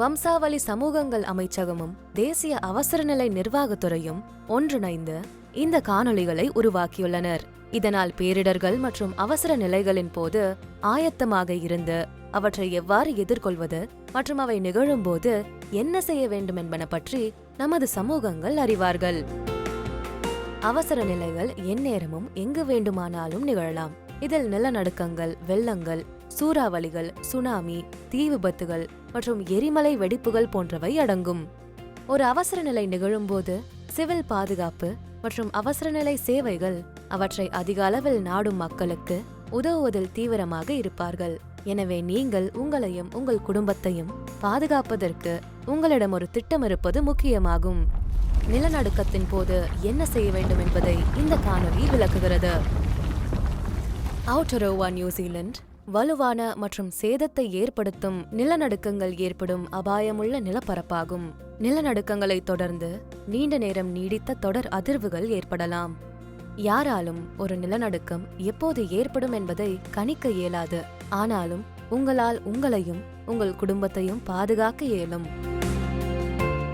வம்சாவளி சமூகங்கள் அமைச்சகமும் தேசிய அவசரநிலை நிர்வாகத்துறையும் ஒன்றிணைந்து இந்த காணொளிகளை உருவாக்கியுள்ளனர். இதனால் பேரிடர்கள் மற்றும் அவசர நிலைகளின் போது ஆயத்தமாக இருந்து அவற்றை எவ்வாறு எதிர்கொள்வது மற்றும் அவை நிகழும்போது என்ன செய்ய வேண்டும் என்பன பற்றி நமது சமூகங்கள் அறிவார்கள். அவசர நிலைகள் எந்நேரமும் எங்கு வேண்டுமானாலும் நிகழலாம். இதில் நிலநடுக்கங்கள் வெள்ளங்கள் சூறாவளிகள் சுனாமி தீ விபத்துகள் மற்றும் எரிமலை வெடிப்புகள் போன்றவை அடங்கும். ஒரு அவசர நிலை நிகழும்போது சிவில் பாதுகாப்பு மற்றும் அவசரநிலை சேவைகள் அவற்றை அதிக அளவில் நாடும் மக்களுக்கு உதவுவதில் தீவிரமாக இருப்பார்கள். எனவே நீங்கள் உங்களையும் உங்கள் குடும்பத்தையும் பாதுகாப்பதற்கு உங்களிடம் ஒரு திட்டம் இருப்பது முக்கியமாகும். நிலநடுக்கத்தின் போது என்ன செய்ய வேண்டும் என்பதை இந்த காணொலி விளக்குகிறது. அவுட்டரோவா நியூசிலாந்து வலுவான மற்றும் சேதத்தை ஏற்படுத்தும் நிலநடுக்கங்கள் ஏற்படும் அபாயமுள்ள நிலப்பரப்பாகும். நிலநடுக்கங்களை தொடர்ந்து நீண்ட நேரம் நீடித்த தொடர் அதிர்வுகள் ஏற்படலாம். யாராலும் ஒரு நிலநடுக்கம் எப்போது ஏற்படும் என்பதை கணிக்க இயலாது. ஆனாலும் உங்களால் உங்களையும் உங்கள் குடும்பத்தையும் பாதுகாக்க இயலும்.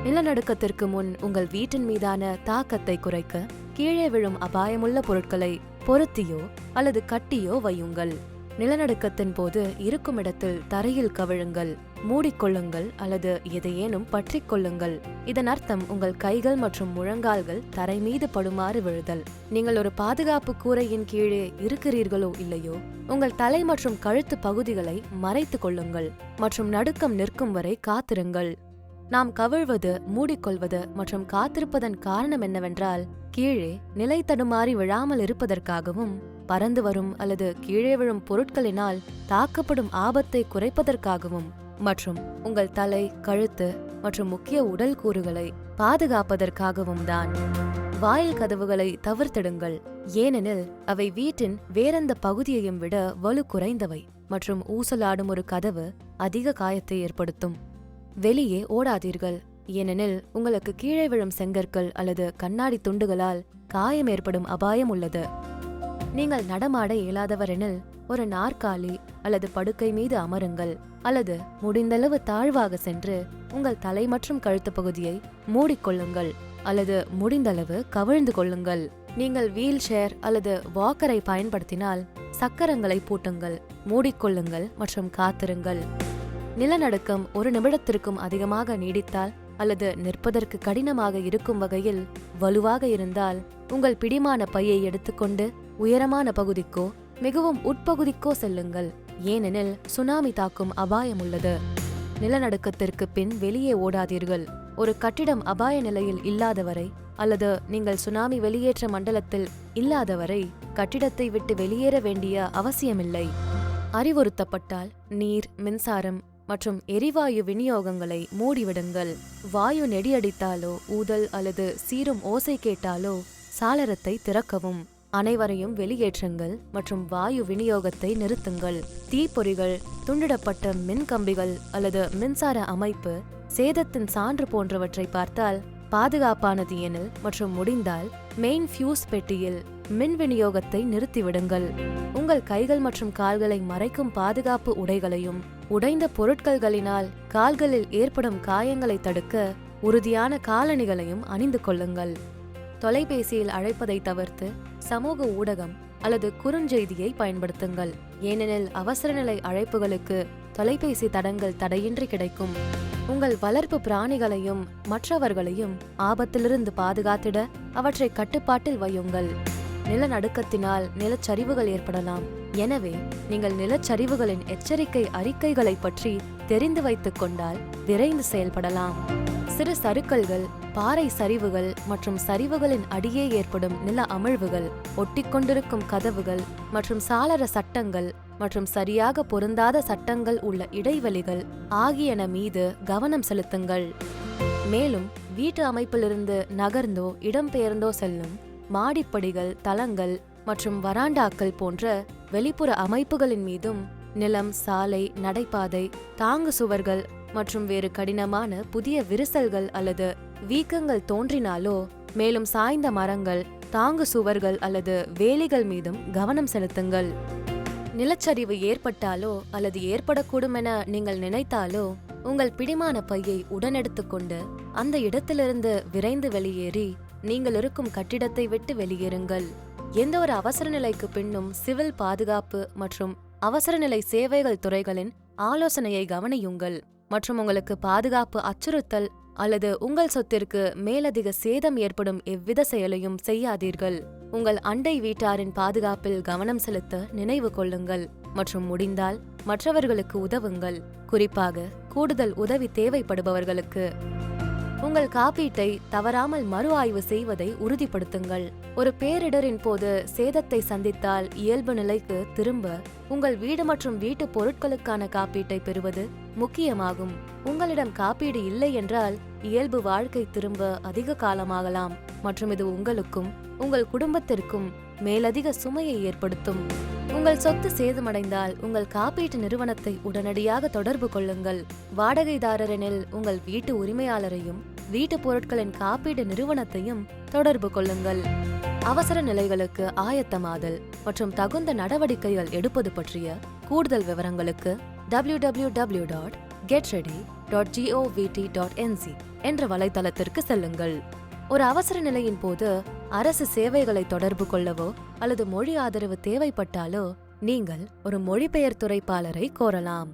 நிலநடுக்கத்திற்கு முன் உங்கள் வீட்டின் மீதான தாக்கத்தை குறைக்க கீழே விழும் அபாயமுள்ள பொருட்களை பொருத்தியோ அல்லது கட்டியோ வையுங்கள். நிலநடுக்கத்தின் போது இருக்கும் இடத்தில் தரையில் கவிழுங்கள் மூடிக்கொள்ளுங்கள் அல்லது எதையேனும் பற்றிக்கொள்ளுங்கள். இதன் அர்த்தம் உங்கள் கைகள் மற்றும் முழங்கால்கள் தரை மீது படுமாறு விழுதல். நீங்கள் ஒரு பாதுகாப்பு கூரையின் கீழே இருக்கிறீர்களோ இல்லையோ உங்கள் தலை மற்றும் கழுத்து பகுதிகளை மறைத்துக் கொள்ளுங்கள் மற்றும் நடுக்கம் நிற்கும் வரை காத்திருங்கள். நாம் கவிழ்வது மூடிக்கொள்வது மற்றும் காத்திருப்பதன் காரணம் என்னவென்றால் கீழே நிலை தடுமாறி விழாமல் இருப்பதற்காகவும் பறந்து வரும் அல்லது கீழே விழும் பொருட்களினால் தாக்கப்படும் ஆபத்தை குறைப்பதற்காகவும் மற்றும் உங்கள் தலை கழுத்து மற்றும் முக்கிய உடல் கூறுகளை பாதுகாப்பதற்காகவும் தான். வாயில் கதவுகளை தவிர்த்திடுங்கள். ஏனெனில் அவை வீட்டின் வேறெந்த பகுதியையும் விட வலு குறைந்தவை மற்றும் ஊசலாடும் ஒரு கதவு அதிக காயத்தை ஏற்படுத்தும். வெளியே ஓடாதீர்கள். ஏனெனில் உங்களுக்கு கீழே விழும் செங்கற்கள் அல்லது கண்ணாடி துண்டுகளால் காயம் ஏற்படும் அபாயம் உள்ளது. நீங்கள் நடமாட இயலாதவரெனில் ஒரு நாற்காலி அல்லது படுக்கை மீது அமருங்கள். அல்லது முடிந்தளவு தாழ்வாக சென்று உங்கள் தலை மற்றும் கழுத்து பகுதியை மூடிக்கொள்ளுங்கள் அல்லது முடிந்தளவு கவிழ்ந்து கொள்ளுங்கள். நீங்கள் வீல் சேர் அல்லது வாக்கரை பயன்படுத்தினால் சக்கரங்களை பூட்டுங்கள் மூடிக்கொள்ளுங்கள் மற்றும் காத்திருங்கள். நிலநடுக்கம் ஒரு நிமிடத்திற்கும் அதிகமாக நீடித்தால் அல்லது நிற்பதற்கு கடினமாக இருக்கும் வகையில் வலுவாக இருந்தால் உங்கள் பிடிமான பையை எடுத்துக்கொண்டு உயரமான பகுதிக்கோ மிகவும் உட்பகுதிக்கோ செல்லுங்கள். ஏனெனில் சுனாமி தாக்கும் அபாயம் உள்ளது. நிலநடுக்கத்திற்கு பின் வெளியே ஓடாதீர்கள். ஒரு கட்டிடம் அபாய நிலையில் இல்லாத வரை அல்லது நீங்கள் சுனாமி வெளியேற்ற மண்டலத்தில் இல்லாதவரை கட்டிடத்தை விட்டு வெளியேற வேண்டிய அவசியமில்லை. அறிவுறுத்தப்பட்டால் நீர் மின்சாரம் மற்றும் எரிவாயு விநியோகங்களை மூடிவிடுங்கள். வாயு நெடியடித்தாலோ ஊதல் அல்லது சீரும் ஓசை கேட்டாலோ சாளரத்தை திறக்கவும். அனைவரையும் வெளியேற்றுங்கள் மற்றும் வாயு விநியோகத்தை நிறுத்துங்கள். தீப்பொறிகள் துண்டிடப்பட்ட மின் கம்பிகள் அல்லது மின்சார அமைப்பு சேதத்தின் சான்று போன்றவற்றை பார்த்தால் பாதுகாப்பானது எனில் மற்றும் முடிந்தால் மெயின் ஃபியூஸ் பெட்டியில் மின் விநியோகத்தை நிறுத்திவிடுங்கள். உங்கள் கைகள் மற்றும் கால்களை மறைக்கும் பாதுகாப்பு உடைகளையும் உடைந்த பொருட்கள்களினால் கால்களில் ஏற்படும் காயங்களை தடுக்க உறுதியான காலணிகளையும் அணிந்து கொள்ளுங்கள். தொலைபேசியில் அழைப்பதை தவிர்த்து சமூக ஊடகம் அல்லது குறுஞ்செய்தியை பயன்படுத்துங்கள். ஏனெனில் அவசரநிலை அழைப்புகளுக்கு தொலைபேசி தடங்கள் தடையின்றி கிடைக்கும். உங்கள் வளர்ப்பு பிராணிகளையும் மற்றவர்களையும் ஆபத்திலிருந்து பாதுகாத்திட அவற்றை கட்டுப்பாட்டில் வையுங்கள். நிலநடுக்கத்தினால் நிலச்சரிவுகள் ஏற்படலாம். எனவே நீங்கள் நிலச்சரிவுகளின் எச்சரிக்கை அறிக்கைகளை பற்றி தெரிந்து வைத்துக் கொண்டால் விரைந்து செயல்படலாம். சிறு சறுக்கல்கள் பாறை சரிவுகள் மற்றும் சரிவுகளின் அடியே ஏற்படும் நில அமிழ்வுகள் ஒட்டிக்கொண்டிருக்கும் கதவுகள் மற்றும் சாளர சட்டங்கள் மற்றும் சரியாக பொருந்தாத சட்டங்கள் உள்ள இடைவெளிகள் ஆகியன மீது கவனம் செலுத்துங்கள். மேலும் வீட்டு அமைப்பிலிருந்து நகர்ந்தோ இடம்பெயர்ந்தோ செல்லும் மாடிப்படிகள் தளங்கள் மற்றும் வராண்டாக்கள் போன்ற வெளிப்புற அமைப்புகளின் மீதும் நிலம் சாலை நடைபாதை தாங்கு சுவர்கள் மற்றும் வேறு கடினமான புதிய விரிசல்கள் அல்லது வீக்கங்கள் தோன்றினாலோ மேலும் சாய்ந்த மரங்கள் தாங்கு சுவர்கள் அல்லது வேலிகள் மீதும் கவனம் செலுத்துங்கள். நிலச்சரிவு ஏற்பட்டாலோ அல்லது ஏற்படக்கூடும் என நீங்கள் நினைத்தாலோ உங்கள் பிடிமான பையை உடனெடுத்துக்கொண்டு அந்த இடத்திலிருந்து விரைந்து வெளியேறி நீங்கள் இருக்கும் கட்டிடத்தை விட்டு வெளியேறுங்கள். எந்த ஒரு அவசர நிலைக்கு பின்னும் சிவில் பாதுகாப்பு மற்றும் அவசரநிலை சேவைகள் துறைகளின் ஆலோசனையை கவனியுங்கள். மற்றும் உங்களுக்கு பாதுகாப்பு அச்சுறுத்தல் அல்லது உங்கள் சொத்திற்கு மேலதிக சேதம் ஏற்படும் எவ்வித செயலையும் செய்யாதீர்கள். உங்கள் அண்டை வீட்டாரின் பாதுகாப்பில் கவனம் செலுத்த நினைவு கொள்ளுங்கள் மற்றும் முடிந்தால் மற்றவர்களுக்கு உதவுங்கள். குறிப்பாக கூடுதல் உதவி தேவைப்படுபவர்களுக்கு. உங்கள் காப்பீட்டை தவறாமல் மறு ஆய்வு செய்வதை உறுதிப்படுத்துங்கள். ஒரு பேரிடரின் போது சேதத்தை சந்தித்தால் இயல்பு நிலைக்கு திரும்ப உங்கள் வீடு மற்றும் வீட்டு பொருட்களுக்கான காப்பீட்டை பெறுவது முக்கியமாகும். உங்களிடம் காப்பீடு இல்லை என்றால் இயல்பு வாழ்க்கை திரும்ப அதிக காலமாகலாம். மற்றும் இது உங்களுக்கும் உங்கள் குடும்பத்திற்கும் மேலதிக சுமையை ஏற்படுத்தும். உங்கள் சொத்து சேதமடைந்தால் உங்கள் காப்பீட்டு நிறுவனத்தை உடனடியாக தொடர்பு கொள்ளுங்கள். வாடகைதாரரெனில் உங்கள் வீட்டு உரிமையாளரையும் வீட்டு பொருட்களின் காப்பீடு நிறுவனத்தையும் தொடர்பு கொள்ளுங்கள். அவசர நிலைகளுக்கு ஆயத்தமாதல் மற்றும் தகுந்த நடவடிக்கைகள் எடுப்பது பற்றிய கூடுதல் விவரங்களுக்கு W W W dot get ready dot GOVT dot NC என்ற வலைத்தளத்திற்கு செல்லுங்கள். ஒரு அவசர நிலையின் போது அரசு சேவைகளை தொடர்பு கொள்ளவோ அல்லது மொழி ஆதரவு தேவைப்பட்டாலோ நீங்கள் ஒரு மொழிபெயர்த்துரைப்பாளரை கோரலாம்.